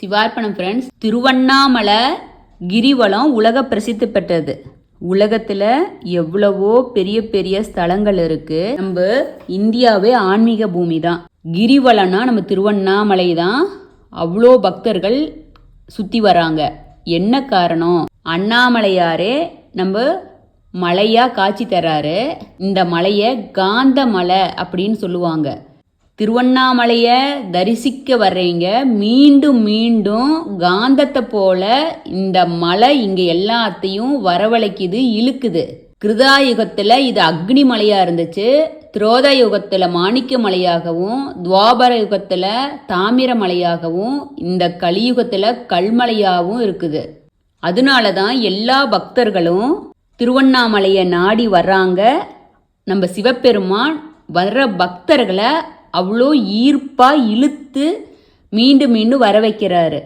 சிவார்ப்பணம் friends Tiruvannamalai கிரிவலம் உலக பிரசித்தி பெற்றது. உலகத்தில் எவ்வளவோ பெரிய பெரிய ஸ்தலங்கள் இருக்கு. நம்ம இந்தியாவே ஆன்மீக பூமி தான். கிரிவலம்னா நம்ம திருவண்ணாமலை தான் அவ்வளோ பக்தர்கள் சுற்றி வராங்க. என்ன காரணம்? அண்ணாமலையாரே நம்ம மலையாக காட்சி தராரு. இந்த மலையை காந்த மலை அப்படின்னு சொல்லுவாங்க. திருவண்ணாமலையை தரிசிக்க வர்றீங்க. மீண்டும் மீண்டும் காந்தத்தை போல இந்த மலை இங்க எல்லாத்தையும் வரவழைக்குது இழுக்குது. கிருதாயுகத்தில் இது அக்னி மலையா இருந்துச்சு. திரோத யுகத்தில் மாணிக்க மலையாகவும் துவாபர யுகத்தில் தாமிர மலையாகவும் இந்த கலியுகத்தில் கல்மலையாகவும் இருக்குது. அதனால தான் எல்லா பக்தர்களும் திருவண்ணாமலையை நாடி வர்றாங்க. நம்ம சிவபெருமான் வர்ற பக்தர்களை அவ்வளோ ஈர்ப்பாக இழுத்து மீண்டும் மீண்டும் வர வைக்கிறாரு